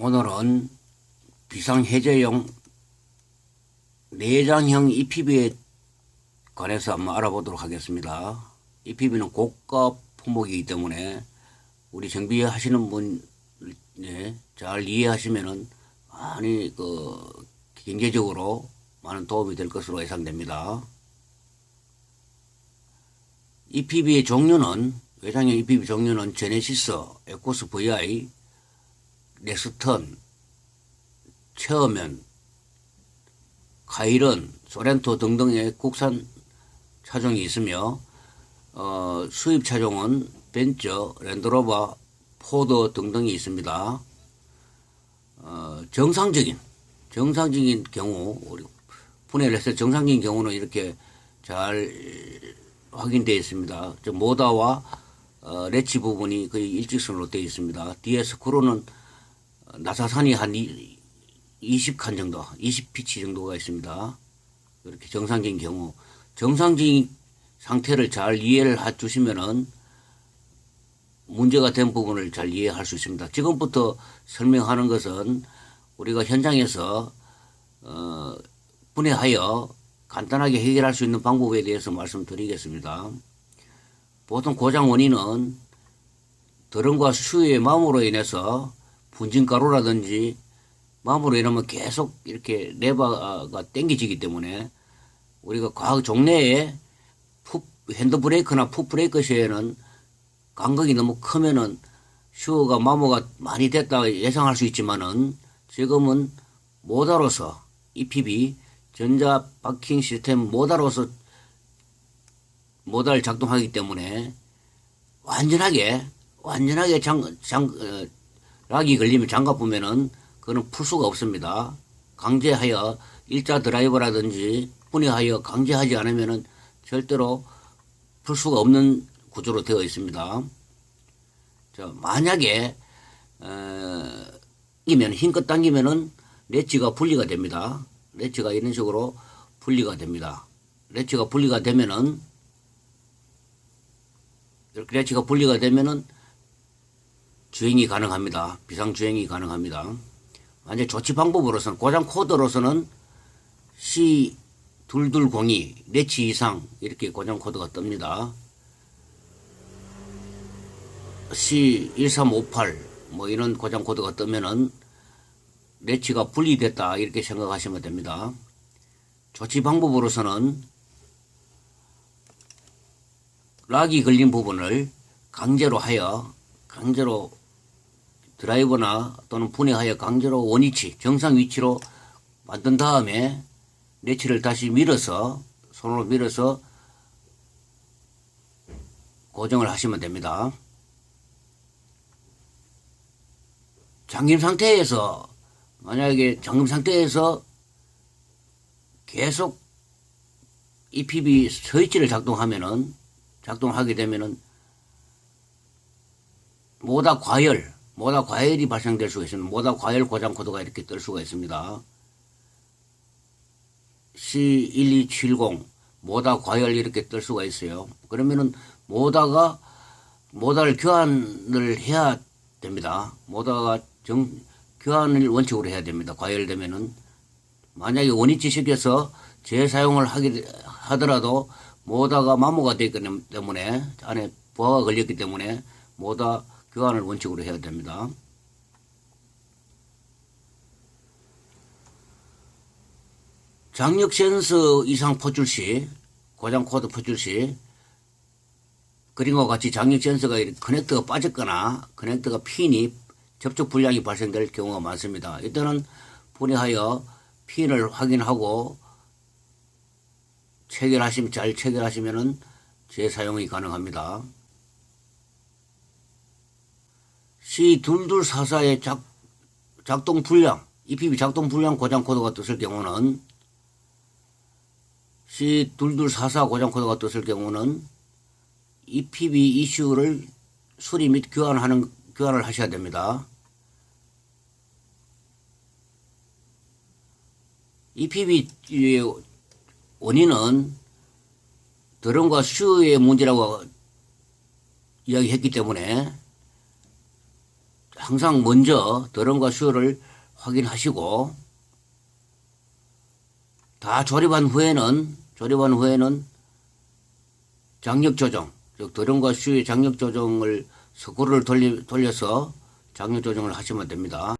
오늘은 비상해제용 내장형 EPB에 관해서 한번 알아보도록 하겠습니다. EPB는 고가 품목이기 때문에 우리 정비 하시는 분, 네, 잘 이해하시면은 많이 그 경제적으로 많은 도움이 될 것으로 예상됩니다. EPB의 종류는 외장형 EPB 종류는 제네시스, 에코스 VI, 넥스턴, 체어면, 카이런, 소렌토 등등의 국산 차종이 있으며 어, 수입 차종은 벤츠, 랜드로버, 포드 등등이 있습니다. 어, 정상적인 정상적인 경우 우리 분해를 해서 정상적인 경우는 이렇게 잘 확인되어 있습니다. 저 모다와 어, 레치 부분이 거의 일직선으로 되어 있습니다. 뒤에 스크루는 나사산이 한 20칸 정도, 20피치 정도가 있습니다. 이렇게 정상적인 경우, 정상적인 상태를 잘 이해를 해 주시면은 문제가 된 부분을 잘 이해할 수 있습니다. 지금부터 설명하는 것은 우리가 현장에서 어, 분해하여 간단하게 해결할 수 있는 방법에 대해서 말씀드리겠습니다. 보통 고장 원인은 드럼과 슈의 마모로 인해서 분진가루라든지 마모로 인하면 계속 이렇게 레버가 당겨지기 때문에 우리가 과학 종래에 풋, 핸드브레이크나 풋브레이크 시에는 간격이 너무 크면은 슈가 마모가 많이 됐다 예상할 수 있지만은 지금은 모다로서 EPB 전자 바킹 시스템 모다로서 모다를 작동하기 때문에 완전하게 완전하게 장, 장, 어, 락이 걸리면 장갑 보면은 그거는 풀 수가 없습니다. 강제하여 일자 드라이버라든지 분해하여 강제하지 않으면은 절대로 풀 수가 없는 구조로 되어 있습니다. 자, 만약에 어, 이면 힘껏 당기면은 레치가 분리가 됩니다. 레치가 이런 식으로 분리가 됩니다. 레치가 분리가 되면은 이렇게 레치가 분리가 되면은 주행이 가능합니다. 비상 주행이 가능합니다. 완전 조치 방법으로서는 고장 코드로서는 C 2202 레치 이상 이렇게 고장 코드가 뜹니다. C 1358 뭐 이런 고장 코드가 뜨면은 레치가 분리됐다 이렇게 생각하시면 됩니다. 조치 방법으로서는 락이 걸린 부분을 강제로 하여 강제로 드라이버나 또는 분해하여 강제로 원위치 정상 위치로 만든 다음에 레치를 다시 밀어서 손으로 밀어서 고정을 하시면 됩니다. 잠김 상태에서 만약에 잠금 상태에서 계속 EPB 스위치를 작동하면은 작동하게 되면은 모다 과열, 모다 과열이 발생될 수가 있습니다. 모다 과열 고장 코드가 이렇게 뜰 수가 있습니다. C1270 모다 과열 이렇게 뜰 수가 있어요. 그러면은 모다가 모다를 교환을 해야 됩니다. 모다가 정 교환을 원칙으로 해야 됩니다. 과열되면은 만약에 원위치 시켜서 재사용을 하게 하더라도 모다가 마모가 되기 때문에 안에 부하가 걸렸기 때문에 모다 교환을 원칙으로 해야 됩니다. 장력 센서 이상 포출 시 고장 코드 포출 시 그림과 같이 장력 센서가 커넥터가 빠졌거나 커넥터가 핀이 접촉 불량이 발생될 경우가 많습니다. 이때는 분해하여 핀을 확인하고 체결하시면 잘 체결하시면은 재사용이 가능합니다. C2244의 작, 작동 불량, EPB 작동 불량 고장 코드가 떴을 경우는 C2244 고장 코드가 떴을 경우는 EPB 이슈를 수리 및 교환하는 교환을 하셔야 됩니다. EPB 원인은 드럼과 슈의 문제라고 이야기했기 때문에 항상 먼저 드럼과 수요를 확인하시고 다 조립한 후에는 조립한 후에는 장력 조정, 즉 드럼과 수요의 장력 조정을 스크롤을 돌리, 돌려서 장력 조정을 하시면 됩니다.